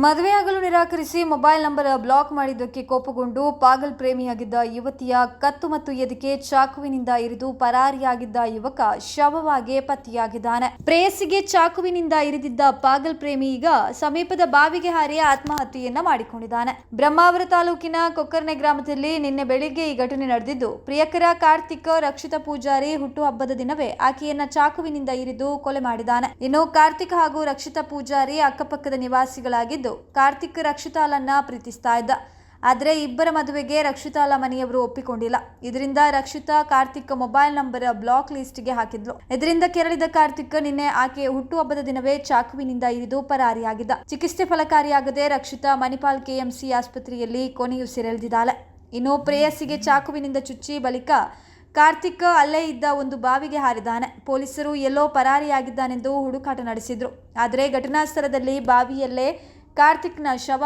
ಮದುವೆಯಾಗಲು ನಿರಾಕರಿಸಿ mobile number block ಮಾಡಿದ್ದಕ್ಕೆ ಕೋಪಗೊಂಡು ಪಾಗಲ್ ಪ್ರೇಮಿಯಾಗಿದ್ದ ಯುವತಿಯ ಕತ್ತು ಮತ್ತು ಎದಿಕೆ ಚಾಕುವಿನಿಂದ ಇರಿದು ಪರಾರಿಯಾಗಿದ್ದ ಯುವಕ ಶವವಾಗಿ ಪತ್ತೆಯಾಗಿದ್ದಾನೆ. ಪ್ರೇಯಸಿಗೆ ಚಾಕುವಿನಿಂದ ಇರಿದಿದ್ದ ಪಾಗಲ್ ಪ್ರೇಮಿ ಈಗ ಸಮೀಪದ ಬಾವಿಗೆ ಹಾರಿ ಆತ್ಮಹತ್ಯೆಯನ್ನ ಮಾಡಿಕೊಂಡಿದ್ದಾನೆ. ಬ್ರಹ್ಮಾವರ ತಾಲೂಕಿನ ಕೊಕ್ಕರ್ನೆ ಗ್ರಾಮದಲ್ಲಿ ನಿನ್ನೆ ಬೆಳಿಗ್ಗೆ ಈ ಘಟನೆ ನಡೆದಿದ್ದು, ಪ್ರಿಯಕರ ಕಾರ್ತಿಕ್ ರಕ್ಷಿತ ಪೂಜಾರಿ ಹುಟ್ಟುಹಬ್ಬದ ದಿನವೇ ಆಕೆಯನ್ನ ಚಾಕುವಿನಿಂದ ಇರಿದು ಕೊಲೆ ಮಾಡಿದ್ದಾನೆ. ಇನ್ನು ಕಾರ್ತಿಕ್ ಹಾಗೂ ರಕ್ಷಿತ ಪೂಜಾರಿ ಅಕ್ಕಪಕ್ಕದ ನಿವಾಸಿಗಳಾಗಿದ್ದು ಕಾರ್ತಿಕ್ ರಕ್ಷಿತಾಲನ್ನ ಪ್ರೀತಿಸ್ತಾ ಇದ್ದ. ಆದರೆ ಇಬ್ಬರ ಮದುವೆಗೆ ರಕ್ಷಿತಾಲ ಮನೆಯವರು ಒಪ್ಪಿಕೊಂಡಿಲ್ಲ. ಇದರಿಂದ Rakshita Karthik mobile number block ಲಿಸ್ಟ್ಗೆ ಹಾಕಿದ್ಲು. ಇದರಿಂದ ಕೆರಳಿದ ಕಾರ್ತಿಕ್ ನಿನ್ನೆ ಆಕೆ ಹುಟ್ಟುಹಬ್ಬದ ದಿನವೇ ಚಾಕುವಿನಿಂದ ಇರಿದು ಪರಾರಿಯಾಗಿದ್ದ. ಚಿಕಿತ್ಸೆ ಫಲಕಾರಿಯಾಗದೆ ರಕ್ಷಿತಾ ಮಣಿಪಾಲ್ ಕೆಎಂಸಿ ಆಸ್ಪತ್ರೆಯಲ್ಲಿ ಕೊನೆಯುಸಿರೆಳೆದಿದ್ದಾಳೆ ಇನ್ನು ಪ್ರೇಯಸ್ಸಿಗೆ ಚಾಕುವಿನಿಂದ ಚುಚ್ಚಿ ಬಳಿಕ ಕಾರ್ತಿಕ್ ಅಲ್ಲೇ ಇದ್ದ ಒಂದು ಬಾವಿಗೆ ಹಾರಿದ್ದಾನೆ ಪೊಲೀಸರು ಎಲ್ಲೋ ಪರಾರಿಯಾಗಿದ್ದಾನೆಂದು ಹುಡುಕಾಟ ನಡೆಸಿದ್ರು. ಆದರೆ ಘಟನಾ ಸ್ಥಳದಲ್ಲಿ ಬಾವಿಯಲ್ಲೇ ಕಾರ್ತಿಕ್ನ ಶವ